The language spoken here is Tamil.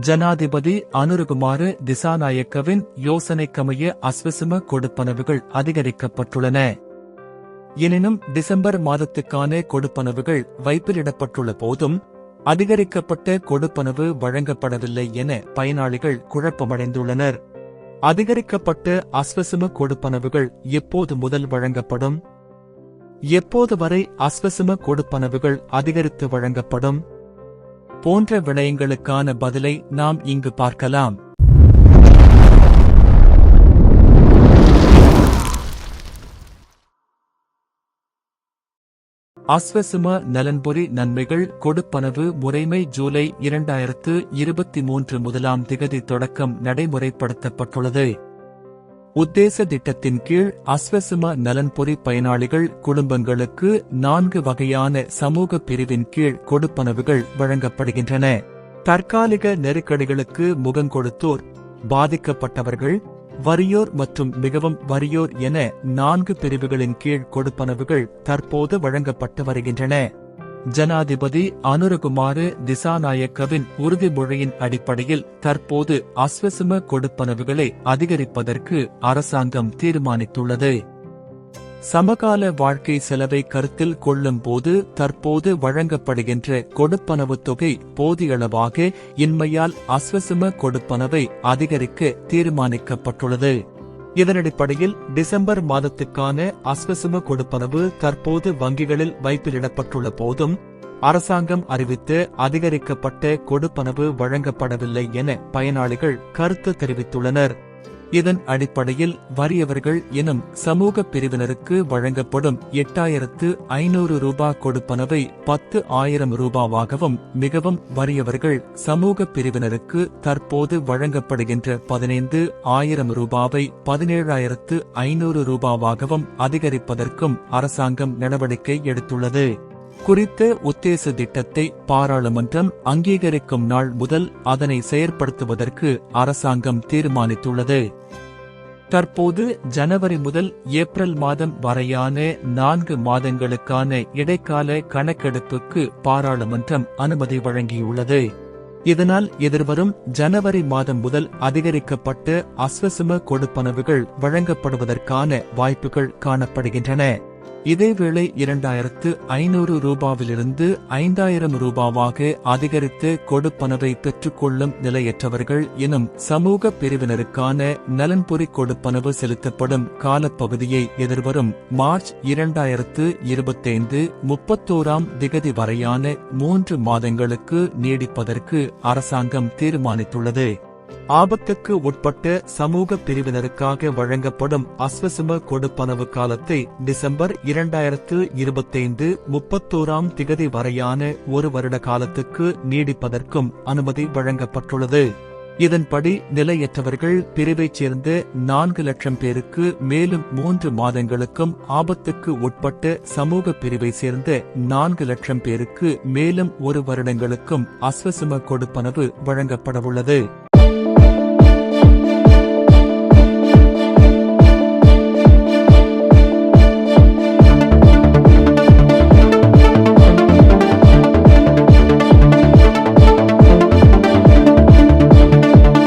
ஜனாதிபதி அனுருகுமார திசாநாயக்கவின் யோசனைக்கமைய அஸ்வசும கொடுப்பனவுகள் அதிகரிக்கப்பட்டுள்ளன. எனினும் டிசம்பர் மாதத்துக்கான கொடுப்பனவுகள் வைப்பிலிடப்பட்டுள்ள போதும் அதிகரிக்கப்பட்ட கொடுப்பனவு வழங்கப்படவில்லை என பயனாளிகள் குழப்பமடைந்துள்ளனர். அதிகரிக்கப்பட்ட அஸ்வசும கொடுப்பனவுகள் எப்போது முதல் வழங்கப்படும்? எப்போது வரை அஸ்வசும கொடுப்பனவுகள் அதிகரித்து வழங்கப்படும்? போன்ற விடயங்களுக்கான பதிலை நாம் இங்கு பார்க்கலாம். அஸ்வசும நலன்புரி நன்மைகள் கொடுப்பனவு முறைமை ஜூலை இரண்டாயிரத்து இருபத்தி மூன்று முதலாம் திகதி தொடக்கம் நடைமுறைப்படுத்தப்பட்டுள்ளது. உத்தேச திட்டத்தின் கீழ் அஸ்வசும நலன்பொறி பயனாளிகள் குடும்பங்களுக்கு நான்கு வகையான சமூக பிரிவின் கீழ் கொடுப்பனவுகள் வழங்கப்படுகின்றன. தற்காலிக நெருக்கடிகளுக்கு முகங்கொடுத்தோர் பாதிக்கப்பட்டவர்கள் வறியோர் மற்றும் மிகவும் வறியோர் என நான்கு பிரிவுகளின் கீழ் கொடுப்பனவுகள் தற்போது வழங்கப்பட்டு வருகின்றன. ஜனாதிபதி அனுரகுமார திசாநாயக்கவின் உறுதிமொழியின் அடிப்படையில் தற்போது அஸ்வசும கொடுப்பனவுகளை அதிகரிப்பதற்கு அரசாங்கம் தீர்மானித்துள்ளது. சமகால வாழ்க்கை செலவை கருத்தில் கொள்ளும் போது தற்போது வழங்கப்படுகின்ற கொடுப்பனவு தொகை போதியளவாக இன்மையால் அஸ்வசும கொடுப்பனவை அதிகரிக்க தீர்மானிக்கப்பட்டுள்ளது. இதனடிப்படையில் டிசம்பர் மாதத்துக்கான அஸ்வசும கொடுப்பனவு தற்போது வங்கிகளில் வைப்பிலிடப்பட்டுள்ள போதும் அரசாங்கம் அறிவித்து அதிகரிக்கப்பட்ட கொடுப்பனவு வழங்கப்படவில்லை என பயனாளிகள் கருத்து தெரிவித்துள்ளனர். இதன் அடிப்படையில் வறியவர்கள் எனும் சமூக பிரிவினருக்கு வழங்கப்படும் எட்டாயிரத்து ஐநூறு ரூபாய் கொடுப்பனவை பத்து ஆயிரம் ரூபாவாகவும் மிகவும் வறியவர்கள் சமூக பிரிவினருக்கு தற்போது வழங்கப்படுகின்ற பதினைந்து ஆயிரம் ரூபாவை பதினேழாயிரத்து ஐநூறு ரூபாவாகவும் அதிகரிப்பதற்கும் அரசாங்கம் நடவடிக்கை எடுத்துள்ளது. குறித்த உத்தேச திட்டத்தை பாராளுமன்றம் அங்கீகரிக்கும் நாள் முதல் அதனை செயற்படுத்துவதற்கு அரசாங்கம் தீர்மானித்துள்ளது. தற்போது ஜனவரி முதல் ஏப்ரல் மாதம் வரையான நான்கு மாதங்களுக்கான இடைக்கால கணக்கெடுப்புக்கு பாராளுமன்றம் அனுமதி வழங்கியுள்ளது. இதனால் எதிர்வரும் ஜனவரி மாதம் முதல் அதிகரிக்கப்பட்ட அஸ்வசும கொடுப்பனவுகள் வழங்கப்படுவதற்கான வாய்ப்புகள் காணப்படுகின்றன. இதேவேளை இரண்டாயிரத்து ஐநூறு ரூபாவிலிருந்து ஐந்தாயிரம் ரூபாவாக அதிகரித்து கொடுப்பனவை பெற்றுக்கொள்ளும் நிலையற்றவர்கள் எனும் சமூக பிரிவினருக்கான நலன்புரி கொடுப்பனவு செலுத்தப்படும் காலப்பகுதியை எதிர்வரும் மார்ச் இரண்டாயிரத்து இருபத்தைந்து முப்பத்தோராம் திகதி வரையான மூன்று மாதங்களுக்கு நீடிப்பதற்கு அரசாங்கம் தீர்மானித்துள்ளது. ஆபத்துக்கு உட்பட்ட சமூக பிரிவினருக்காக வழங்கப்படும் அஸ்வசும கொடுப்பனவு காலத்தை டிசம்பர் இரண்டாயிரத்து இருபத்தைந்து முப்பத்தோராம் திகதி வரையான ஒரு வருட காலத்துக்கு நீடிப்பதற்கும் அனுமதி வழங்கப்பட்டுள்ளது. இதன்படி நிலையற்றவர்கள் பிரிவைச் சேர்ந்த நான்கு லட்சம் பேருக்கு மேலும் மூன்று மாதங்களுக்கும் ஆபத்துக்கு உட்பட்ட சமூக பிரிவை சேர்ந்த நான்கு லட்சம் பேருக்கு மேலும் ஒரு வருடங்களுக்கும் அஸ்வசும கொடுப்பனவு வழங்கப்படவுள்ளது.